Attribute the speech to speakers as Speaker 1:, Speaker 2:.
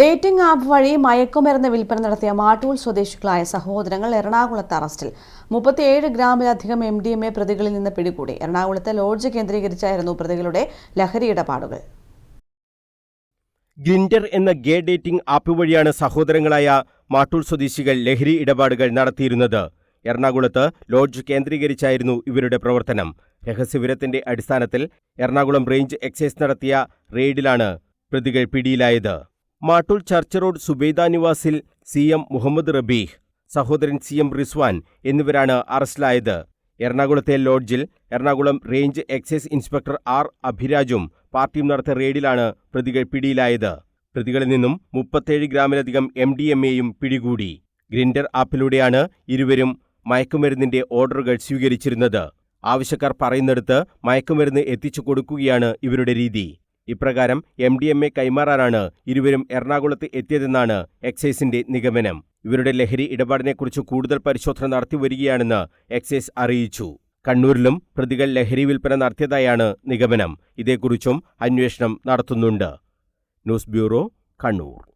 Speaker 1: Dating app വഴി മയക്കുമരുന്ന് വിൽപ്പന നടത്തിയ മാട്ടൂൽ സ്വദേശികളായ സഹോദരങ്ങൾ എറണാകുളത്ത് അറസ്റ്റിൽ. മുപ്പത്തിയേഴ് ഗ്രാമിലധികം എം ഡി എം എ പ്രതികളിൽ നിന്ന് പിടികൂടി. എറണാകുളത്തെ ലോഡ്ജ് കേന്ദ്രീകരിച്ചായിരുന്നു പ്രതികളുടെ ലഹരി ഇടപാടുകൾ.
Speaker 2: ഗ്രിൻഡർ എന്ന ഗേ ഡേറ്റിംഗ് ആപ്പ് വഴിയാണ് സഹോദരങ്ങളായ മാട്ടൂൾ സ്വദേശികൾ ലഹരി ഇടപാടുകൾ നടത്തിയിരുന്നത്. എറണാകുളത്ത് ലോഡ്ജ് കേന്ദ്രീകരിച്ചായിരുന്നു ഇവരുടെ പ്രവർത്തനം. രഹസ്യവിവരത്തിന്റെ അടിസ്ഥാനത്തിൽ എറണാകുളം റേഞ്ച് എക്സൈസ് നടത്തിയ റെയ്ഡിലാണ് പ്രതികൾ പിടിയിലായത്. മാട്ടൂൾ ചർച്ച് റോഡ് സുബൈദ നിവാസിൽ സി എം മുഹമ്മദ് റബീഹ് സഹോദരൻ സി എം റിസ്വാൻ എന്നിവരാണ് അറസ്റ്റിലായത്. എറണാകുളത്തെ ലോഡ്ജിൽ Ernakulam range excise inspector R അഭിരാജും പാർട്ടിയും നടത്തിയ റെയ്ഡിലാണ് പ്രതികൾ പിടിയിലായത്. പ്രതികളിൽ നിന്നും മുപ്പത്തേഴ് ഗ്രാമിലധികം എം ഡി എം എയും പിടികൂടി. ഗ്രിൻഡർ ആപ്പിലൂടെയാണ് ഇരുവരും മയക്കുമരുന്നിന്റെ ഓർഡറുകൾ സ്വീകരിച്ചിരുന്നത്. ആവശ്യക്കാർ പറയുന്നിടത്ത് മയക്കുമരുന്ന് എത്തിച്ചു കൊടുക്കുകയാണ് ഇവരുടെ രീതി. ഇപ്രകാരം എം ഡി എം എ കൈമാറാനാണ് ഇരുവരും എറണാകുളത്ത് എത്തിയതെന്നാണ് എക്സൈസിന്റെ നിഗമനം. ഇവരുടെ ലഹരി ഇടപാടിനെക്കുറിച്ച് കൂടുതൽ പരിശോധന നടത്തിവരികയാണെന്ന് എക്സൈസ് അറിയിച്ചു. കണ്ണൂരിലും പ്രതികൾ ലഹരി വിൽപ്പന നടത്തിയതായാണ് നിഗമനം. ഇതേക്കുറിച്ചും അന്വേഷണം നടത്തുന്നുണ്ട്. News bureau Kannur.